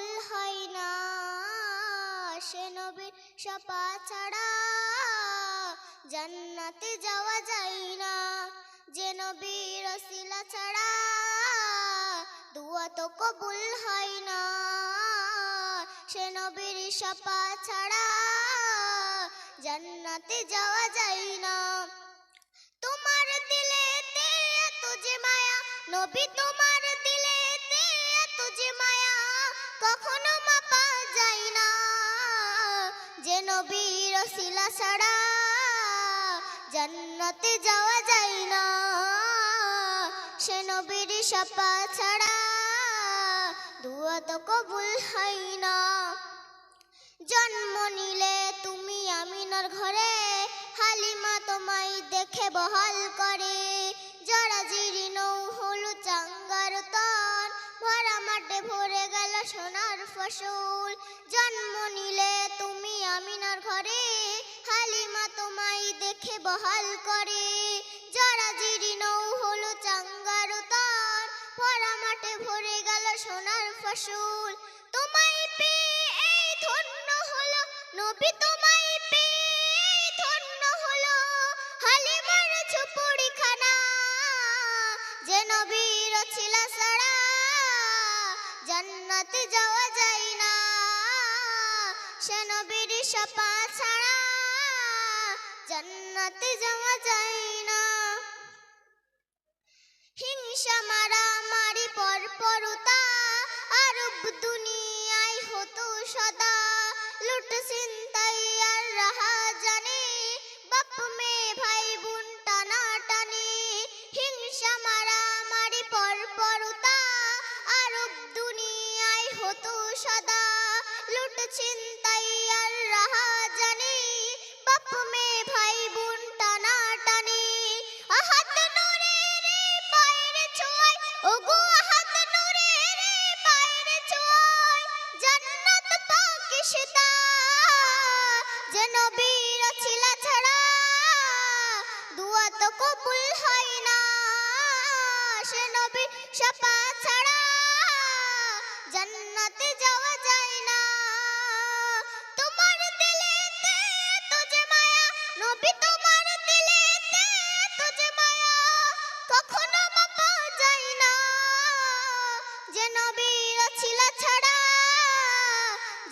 কবুল হয় না। সে নবীর সপা ছাড়া জান্নাতে যাওয়া যায় না। যে নবীর ওসিলা ছাড়া দুয়া তো কবুল হয় না। সে নবীর সপা ছাড়া জান্নাতে যাওয়া যায় না। তোমার দিলেতে এত যে মায়া, নবী তোমার নবীর শিলা ছাড়া জান্নাতে যাওয়া যায় না। সে নবীর সাপা ছাড়া দুয়া তো কবুল হয় না। জন্ম নিলে তুমি আমিনার ঘরে, হালিমা তোমায় দেখে বহাল করে। সোনার ফসল জন্ম নিলে তুমি আমিনার ঘরে, হালিমা তোমায় দেখে বহাল করে। জরা জিরিনৌ হলো চাঙ্গার তার ভরা মাঠে ভরে গেল সোনার ফসল। তোমায় পেয়ে এই ধন্য হলো নবী তোমায় জান্নাতে যাওয়া যায় না। সে নবীর সপা ছাড়া জান্নাতে যাওয়া যায় না। হিংসা, মারা, মারি পর পরতা আরব দুনিয়ায় হতো সদা। লুট চিন্তাই আর রাহা জানে বাপ মেয়ে সদা। লুট চিন্তাই আর রাহা জানে। বাপ মেয়ে ভাই বোন টানা টানি। আহাত রে পায়ের আহাত রে পায়ের জান্নাত ছিল ছাড়া। দুয়া তো কবুল হয় না।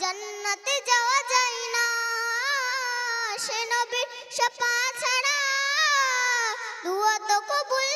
জান্নাতে যাওয়া যায় না। সে নবীর সাপা ছাড়া দুয়া তো কবুল